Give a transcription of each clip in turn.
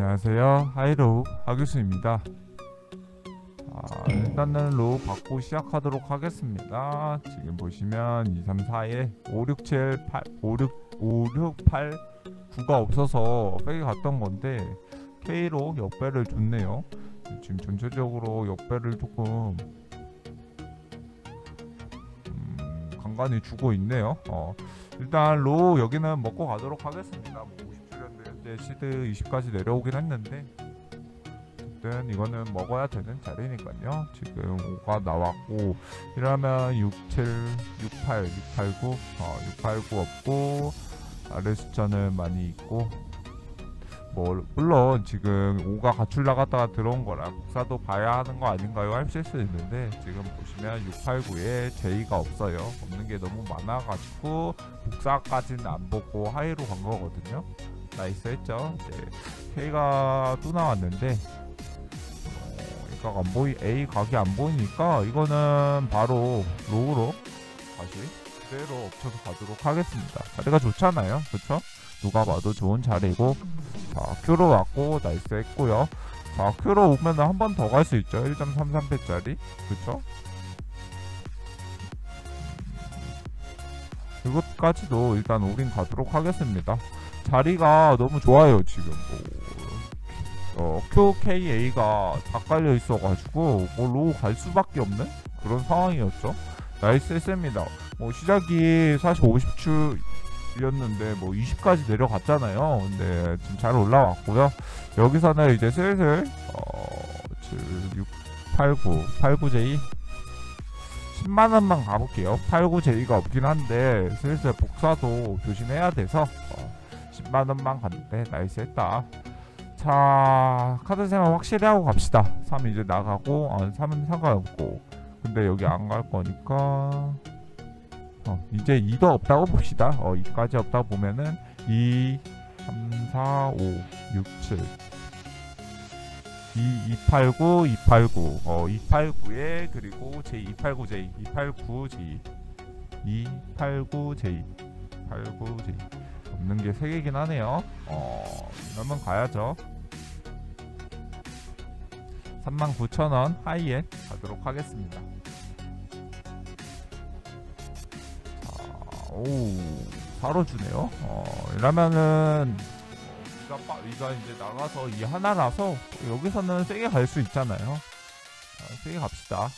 안녕하세요. 하이로우 하교수입니다. 아, 일단은 로우 받고 시작하도록 하겠습니다. 지금 보시면 2, 3, 4에 5, 6, 7, 8, 5, 6, 5, 6, 8, 9가 없어서 빼기 갔던 건데 K로 역배를 줬네요. 지금 전체적으로 역배를 조금 음, 간간히 주고 있네요. 어, 일단 로우 여기는 먹고 가도록 하겠습니다. 뭐 50주년도 현재 시드 20까지 내려오긴 했는데 어쨌든 이거는 먹어야 되는 자리니까요. 지금 5가 나왔고 이러면 6, 7, 6, 8, 6, 8, 9, 어, 6, 8, 9 없고 아래 숫자는 많이 있고 뭐 물론 지금 5가 가출 나갔다가 들어온 거라 국사도 봐야 하는 거 아닌가요? 하실 수 있는데 지금 보시면 6, 8, 9에 J가 없어요. 없는 게 너무 많아가지고 국사까지는 안 보고 하이로 간 거거든요. 나이스 했죠. 이제 K가 또 나왔는데 어, A가 안 보이 A 각이 안 보이니까 이거는 바로 로우로 다시 그대로 엎쳐서 가도록 하겠습니다. 자리가 좋잖아요, 그렇죠? 누가 봐도 좋은 자리고 자 큐로 왔고 나이스 했고요. 자 큐로 오면 한 번 더 갈 수 있죠. 1.33배짜리 그렇죠? 이것까지도 일단 우린 가도록 하겠습니다. 자리가 너무 좋아요 지금. 뭐, 어, QKA가 다 깔려 있어가지고 뭐 로우 갈 수밖에 없는 그런 상황이었죠. 나이스 했습니다. 뭐 시작이 사실 50추였는데 뭐 20까지 내려갔잖아요. 근데 지금 잘 올라왔고요. 여기서는 이제 슬슬 어, 7, 6, 8, 9, 8, 9J 10만 원만 가볼게요. 8, 9J가 없긴 한데 슬슬 복사도 조심해야 돼서 어, 10만 원만 갔는데 나이스 했다. 자 카드 생활 확실히 하고 갑시다. 3 이제 나가고 어, 3은 상관없고 근데 여기 안 갈 거니까 어, 이제 2도 없다고 봅시다. 어, 2까지 없다 보면은 2, 3, 4, 5, 6, 7 2, 289, 289 어, 289에 그리고 J289J 289J 289J 89J 없는 게 3개긴 하네요. 어, 이러면 가야죠. 39,000원 하이엔 가도록 하겠습니다. 자, 오, 바로 주네요. 어, 이러면은 이가, 빠- 이가 이제 나가서 이 하나라서 여기서는 세게 갈 수 있잖아요. 자, 세게 갑시다.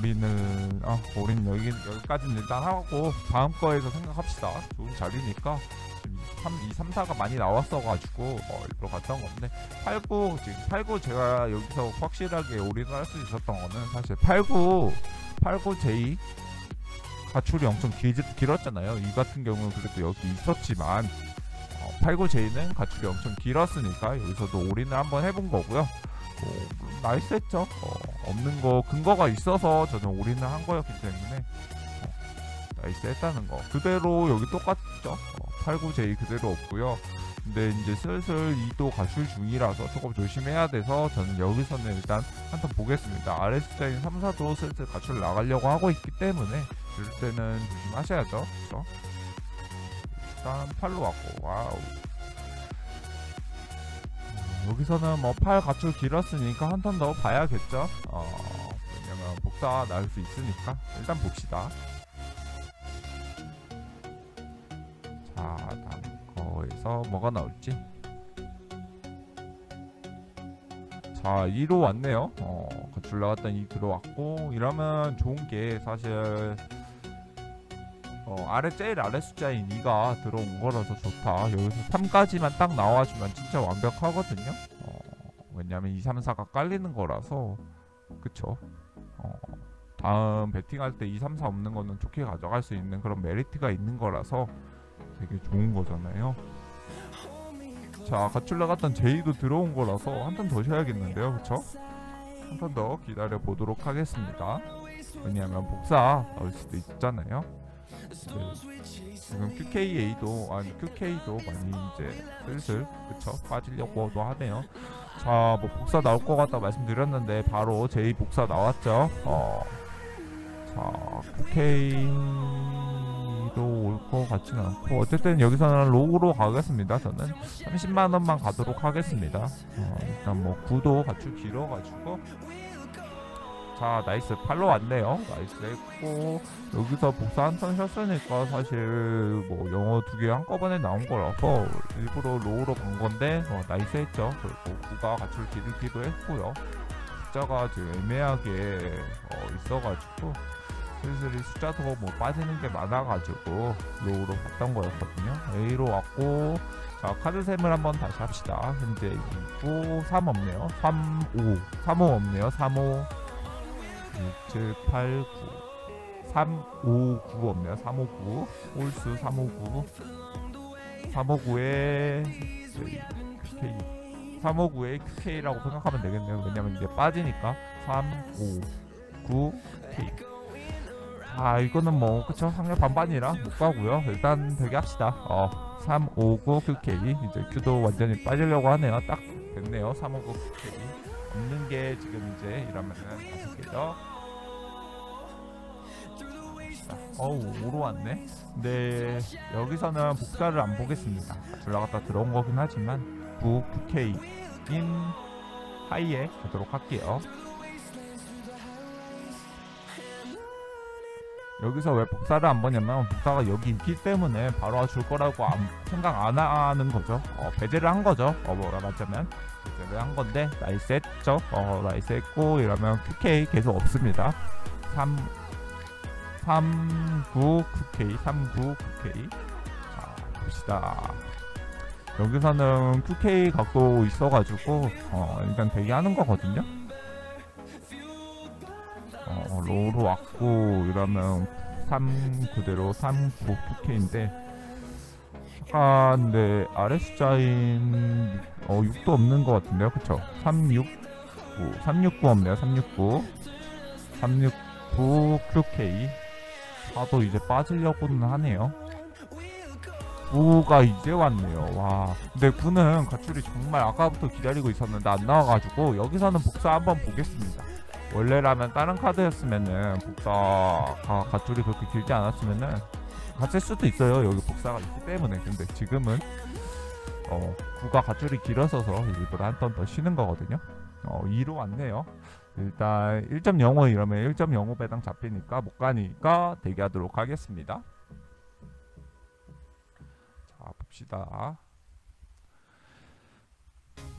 우리는 아 우리는 여기 여기까지는 일단 하고 다음 거에서 생각합시다. 좋은 자리니까 지금 3, 2, 3, 4가 많이 나왔어가지고 어, 일부러 갔던 건데 89 지금 89 제가 여기서 확실하게 올인을 할 수 있었던 거는 사실 89 89J 가출이 엄청 길, 길었잖아요. 이 같은 경우는 그래도 여기 있었지만 어, 89J는 가출이 엄청 길었으니까 여기서도 올인을 한번 해본 거고요. 뭐, 물론 나이스 했죠. 어, 없는 거 근거가 있어서 저는 올인을 한 거였기 때문에 어, 나이스 했다는 거. 그대로 여기 똑같죠. 어, 89J 그대로 없고요. 근데 이제 슬슬 2도 가출 중이라서 조금 조심해야 돼서 저는 여기서는 일단 한턴 보겠습니다. RS자인 3, 4도 슬슬 가출 나가려고 하고 있기 때문에 이럴 때는 조심하셔야죠. 그렇죠? 일단 8로 왔고 와우. 음, 여기서는 뭐8 가출 길었으니까 한 턴 더 봐야겠죠. 어, 왜냐면 복사 나올 수 있으니까 일단 봅시다. 자, 다음 거에서 뭐가 나올지. 자, 2로 왔네요. 어, 가출 나갔던 2 들어왔고 이러면 좋은 게 사실 어, 아래 제일 아래 숫자인 2가 들어온 거라서 좋다. 여기서 3까지만 딱 나와주면 진짜 완벽하거든요. 어, 왜냐면 2, 3, 4가 깔리는 거라서 그쵸. 어, 다음 배팅할 때 2, 3, 4 없는 거는 좋게 가져갈 수 있는 그런 메리트가 있는 거라서 되게 좋은 거잖아요. 자, 가출 나갔던 제이도 들어온 거라서 한턴더 쉬어야겠는데요, 그쵸? 한턴더 기다려 보도록 하겠습니다. 왜냐하면 복사 나올 수도 있잖아요. 네. 지금 QKA도 아니 QK도 많이 이제 슬슬 그쵸 빠지려고도 하네요. 자, 뭐 복사 나올 것 같다 말씀드렸는데 바로 J 복사 나왔죠. 어, 자 QK 여기도 올 것 같지는 않고 어쨌든 여기서는 로우로 가겠습니다. 저는 30만 원만 가도록 하겠습니다. 어, 일단 뭐 구도 같이 길어가지고 자 나이스 팔로 왔네요. 나이스 했고 여기서 복사 한턴 쉬었으니까 사실 뭐 영어 두 개 한꺼번에 나온 거라서 일부러 로우로 간 건데 어, 나이스 했죠. 그리고 구가 가출 기르기도 했고요. 숫자가 지금 애매하게 어, 있어가지고 슬슬 이 숫자도 뭐 빠지는 게 많아가지고 로우로 갔던 거였거든요. A로 왔고 자 카드셈을 한번 다시 합시다. 현재 2, 3 없네요. 3, 5, 3, 5 없네요. 3, 5, 6, 7, 8, 9 3, 5, 9 없네요. 3, 5, 9 홀수 3, 5, 9 3, 5, 9에 QK 3, 5, 9에 QK라고 생각하면 되겠네요. 왜냐면 이제 빠지니까. 3, 5, 9 K 아 이거는 뭐 그쵸? 상대 반반이라 못 가고요. 일단 되게 합시다. 어 359 QK 이제 Q도 완전히 빠지려고 하네요. 딱 됐네요. 359 QK 없는 게 지금 이제 이러면은 다섯 개죠. 어우 5로 왔네? 근데 여기서는 복사를 안 보겠습니다. 올라갔다 들어온 거긴 하지만 9 QK 인 하이에 가도록 할게요 여기서 왜 복사를 안 보냐면 복사가 여기 있기 때문에 바로 줄 거라고 안- 생각 안 하는 거죠. 어, 배제를 한 거죠. 어, 뭐라 말하자면 배제를 한 건데 나이스 했죠. 어, 나이스 했고 이러면 QK 계속 없습니다. 3 3 9 QK 3 9 QK 자 봅시다. 여기서는 QK 갖고 있어가지고 어, 일단 대기하는 거거든요. 어, 로로 왔고 이러면 3 그대로 3 9 QK인데 약간 네 아래 숫자인 어 6도 없는 것 같은데요? 그쵸? 369 369 없네요 369 369 QK 4도 이제 빠지려고는 하네요. 9가 이제 왔네요. 와 근데 9는 가출이 정말 아까부터 기다리고 있었는데 안 나와가지고 여기서는 복사 한번 보겠습니다 원래라면 다른 카드였으면은 복사가 가출이 그렇게 길지 않았으면은 갔을 수도 있어요. 여기 복사가 있기 때문에. 근데 지금은 어 구가 가출이 길어서서 일부러 한 턴 더 쉬는 거거든요. 어 2로 왔네요. 일단 1.05 이러면 1.05 배당 잡히니까 못 가니까 대기하도록 하겠습니다. 자 봅시다.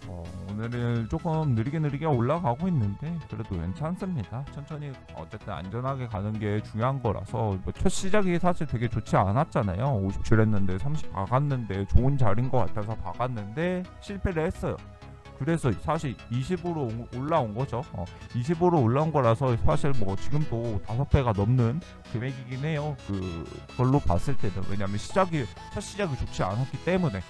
어, 오늘은 조금 느리게 느리게 올라가고 있는데 그래도 괜찮습니다. 천천히 어쨌든 안전하게 가는 게 중요한 거라서 뭐첫 시작이 사실 되게 좋지 않았잖아요. 50줄 했는데 30 박았는데 좋은 자리인 것 같아서 박았는데 실패를 했어요. 그래서 사실 20으로 올라온 거죠. 어, 20으로 올라온 거라서 사실 뭐 지금도 다섯 배가 넘는 금액이긴 해요. 그 걸로 봤을 때는 왜냐면 시작이 첫 시작이 좋지 않았기 때문에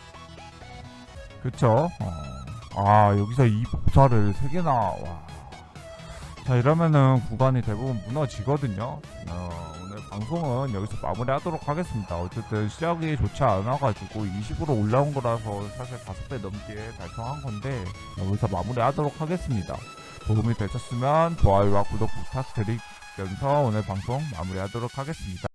그쵸? 어. 아 여기서 이 복사를 세 개나 와. 자 이러면은 구간이 대부분 무너지거든요. 어, 오늘 방송은 여기서 마무리 하도록 하겠습니다. 어쨌든 시작이 좋지 않아가지고 20으로 올라온 거라서 사실 다섯 배 넘게 달성한 건데 여기서 마무리 하도록 하겠습니다. 도움이 되셨으면 좋아요와 구독 부탁드리면서 오늘 방송 마무리 하도록 하겠습니다.